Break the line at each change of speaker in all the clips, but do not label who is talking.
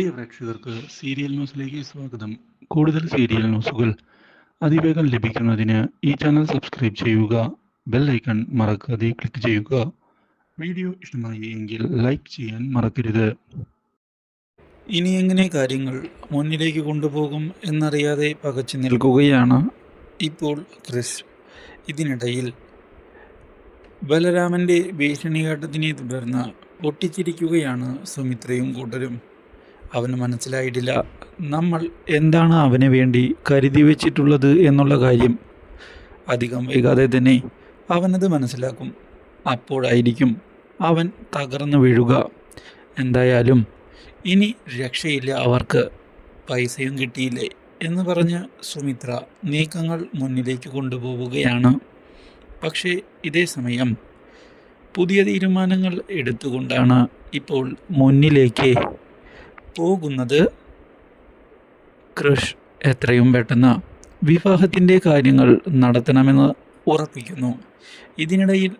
പ്രിയ പ്രേക്ഷകർക്ക് സീരിയൽ ന്യൂസിലേക്ക് സ്വാഗതം. കൂടുതൽ സീരിയൽ ന്യൂസുകൾ അതിവേഗം ലഭിക്കുന്നതിന് ഈ ചാനൽ സബ്സ്ക്രൈബ് ചെയ്യുക ബെൽ ഐക്കൺ മറക്കാതെ ക്ലിക്ക് ചെയ്യുക. വീഡിയോ ഇഷ്ടമായി എങ്കിൽ ലൈക്ക് ചെയ്യാൻ മറക്കരുത്. ഇനി എങ്ങനെ കാര്യങ്ങൾ മുന്നിലേക്ക് കൊണ്ടുപോകും എന്നറിയാതെ പകച്ചു നിൽക്കുകയാണ് ഇപ്പോൾ ക്രിസ്. ഇതിനിടയിൽ ബലരാമന്റെ ഭീഷണിയാട്ടത്തിനെ തുടർന്ന് പൊട്ടിച്ചിരിക്കുകയാണ് സുമിത്രയും കൂട്ടരും. അവന് മനസ്സിലായിട്ടില്ല. നമ്മൾ എന്താണ് അവന് വേണ്ടി കരുതി വച്ചിട്ടുള്ളത് എന്നുള്ള കാര്യം അധികം വൈകാതെ തന്നെ അവനത് മനസ്സിലാക്കും. അപ്പോഴായിരിക്കും അവൻ തകർന്നു വീഴുക. എന്തായാലും ഇനി രക്ഷയില്ല അവർക്ക് പൈസയും കിട്ടിയില്ലേ എന്ന് പറഞ്ഞ് സുമിത്ര നീക്കങ്ങൾ മുന്നിലേക്ക് കൊണ്ടുപോവുകയാണ്. പക്ഷേ ഇതേ സമയം പുതിയ തീരുമാനങ്ങൾ എടുത്തുകൊണ്ടാണ് ഇപ്പോൾ മുന്നിലേക്ക് പോകുന്നത്? ക്രഷ് എത്രയും പെട്ടെന്ന് വിവാഹത്തിന്റെ കാര്യങ്ങൾ നടത്തണമെന്ന് ഉറപ്പിക്കുന്നു. ഇതിനിടയിൽ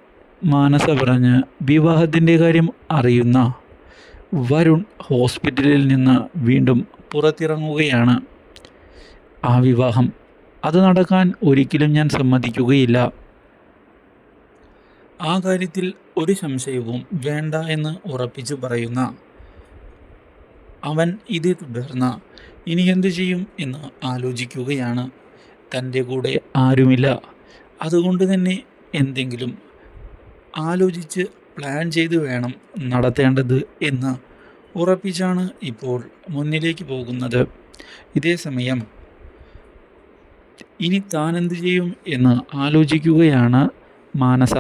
മാനസ പറഞ്ഞ് വിവാഹത്തിന്റെ കാര്യം അറിയുന്ന വരുൺ ഹോസ്പിറ്റലിൽ നിന്ന് വീണ്ടും പുറത്തിറങ്ങുകയാണ്. ആ വിവാഹം അത് നടക്കാൻ ഒരിക്കലും ഞാൻ സമ്മതിക്കുകയില്ല. ആ കാര്യത്തിൽ ഒരു സംശയവും വേണ്ട എന്ന് ഉറപ്പിച്ചു പറയുന്ന അവൻ ഇതേ തുടർന്ന് ഇനി എന്ത് ചെയ്യും? എന്ന് ആലോചിക്കുകയാണ്. തന്റെ കൂടെ ആരുമില്ല. അതുകൊണ്ട് തന്നെ എന്തെങ്കിലും ആലോചിച്ച് പ്ലാൻ ചെയ്ത് വേണം നടത്തേണ്ടത് എന്ന് ഉറപ്പിച്ചാണ് ഇപ്പോൾ മുന്നിലേക്ക് പോകുന്നത്. ഇതേ സമയം ഇനി താൻ എന്ത് ചെയ്യും എന്ന് ആലോചിക്കുകയാണ് മാനസ.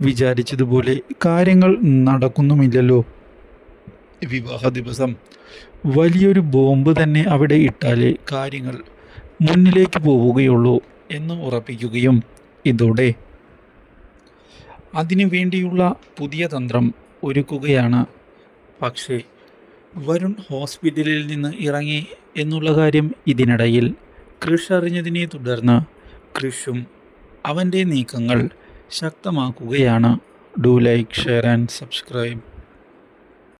വിചാരിച്ചതുപോലെ കാര്യങ്ങൾ നടക്കുന്നുമില്ലല്ലോ. വിവാഹ ദിവസം വലിയൊരു ബോംബ് തന്നെ അവിടെ ഇട്ടാലേ കാര്യങ്ങൾ മുന്നിലേക്ക് പോവുകയുള്ളൂ എന്ന് ഉറപ്പിക്കുകയും ഇതോടെ. അതിനു വേണ്ടിയുള്ള പുതിയ തന്ത്രം ഒരുക്കുകയാണ്. പക്ഷേ വരുൺ ഹോസ്പിറ്റലിൽ നിന്ന് ഇറങ്ങി എന്നുള്ള കാര്യം ഇതിനിടയിൽ കൃഷ് അറിഞ്ഞതിനെ തുടർന്ന് കൃഷും അവന്റെ നീക്കങ്ങൾ ശക്തമാക്കുകയാണ്. Do like share and subscribe.